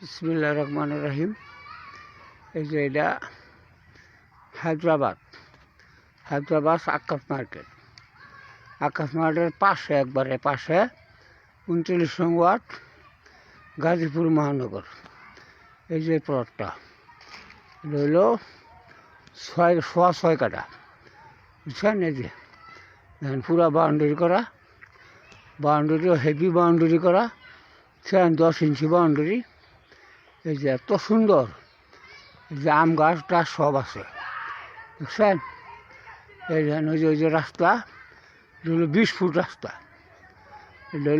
বিসমিল্লা রহমান রহিম। এই যে এটা হায়দ্রাবাদ। হায়দ্রাবাদ আকাশ মার্কেট। আকাশ মার্কেটের পাশে একবারে, পাশে উনচল্লিশ নং ওয়ার্ড, গাজীপুর মহানগর। এই যে প্লটটা রইল ছয়, সোয়া ছয় কাটা বুঝছেন? এই যে পুরা বাউন্ডারি করা। বাউন্ডারিও হেভি বাউন্ডারি করা। সেখানে দশ ইঞ্চি বাউন্ডারি। এই যে এত সুন্দর যে আম গাছ টাছ সব আছে। বুঝছেন? এই যে ওই যে রাস্তা হলো বিশ ফুট রাস্তা। এটা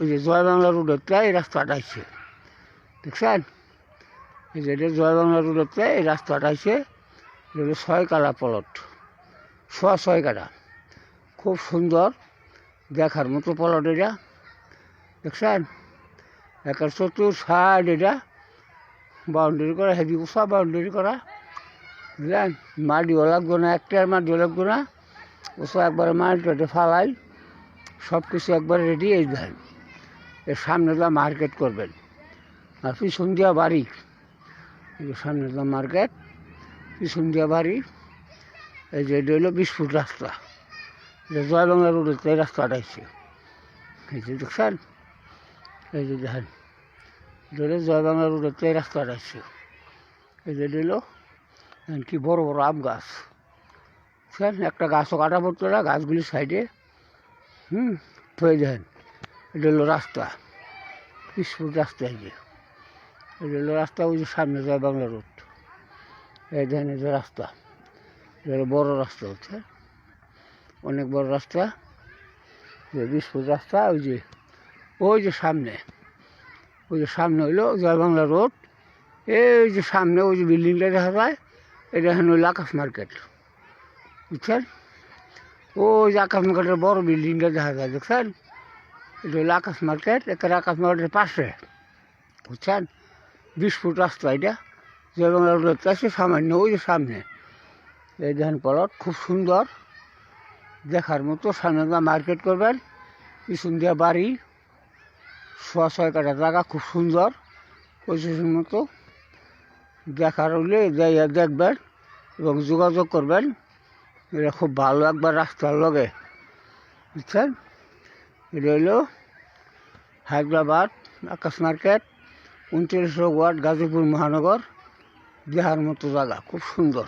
ওই যে জয় বাংলা রোডেরটা এই রাস্তাটা আছে। দেখছেন? এই যে এটা জয় বাংলা রোডেরটা এই রাস্তাটা আছে। এটা ছয় কালা পলট সোয়া ছয় কাটা খুব সুন্দর দেখার মতো পলট এটা। দেখছেন? একের চতুর সাইড এটা। বাউন্ডারি করা, হেভি উষা বাউন্ডারি করা। বুঝলেন? মাটিও লাগবে না একটার মাটিও লাগবে না। ওসব একবারে মাটিটা ফালাই সব কিছু একবারে রেডি এই দেন এর সামনে যা মার্কেট করবেন। আর পিছন দিয়া বাড়ি সামনে যা মার্কেট পিছন দিয়া বাড়ি, এই যে এটা হলো বিশ ফুট রাস্তা। এটা জয় বাংলা রোডের এই রাস্তাটা আছে। এই যে দেখছেন? এই যে দেখেন। হলো জয় বাংলা এই রাস্তাটা আছে। এই যে হলো কি বড় বড় আম গাছ। বুঝছেন একটা গাছও কাটা পড়তো না গাছগুলির সাইডে, হুম, থয়ে দেন। এটা হলো রাস্তা বিশ রাস্তা এই যে। এটা হলো রাস্তা, ওই যে সামনে জয় বাংলা রোড। এই দেখেন, এই যে রাস্তা। এটা বড় রাস্তা হচ্ছে। অনেক বড় রাস্তা। যে বিশ রাস্তা, ওই যে ওই যে সামনে। ওই যে সামনে হইল জয় বাংলা রোড। এই যে সামনে ওই যে বিল্ডিংটা দেখা যায়, এটা হইল আকাশ মার্কেট। বুঝছেন? ওই যে আকাশ মার্কেটের বড় বিল্ডিংটা দেখা যায়, দেখছেন? এটা হলো আকাশ মার্কেট, এখানে আকাশ মার্কেটের পাশে। বুঝছেন? বিশ ফুট রাস্তা এটা। জয় বাংলা রোডের কাছে সামান্য ওই যে সামনে। এই দেখেন পলট, খুব সুন্দর। দেখার মতো সামনে মার্কেট করবেন। পিছন দিয়া বাড়ি। সোয়া ছয় কাটা জায়গা খুব সুন্দর পজিশন মতো। দেখার হলে দেখবেন এবং যোগাযোগ করবেন। এটা খুব ভালো একবার রাস্তার লগে। বুঝছেন? এটা হলো হায়দ্রাবাদ, আকাশ মার্কেট উনত্রিশ ওয়ার্ড গাজীপুর মহানগর। দেখার মতো জায়গা, খুব সুন্দর।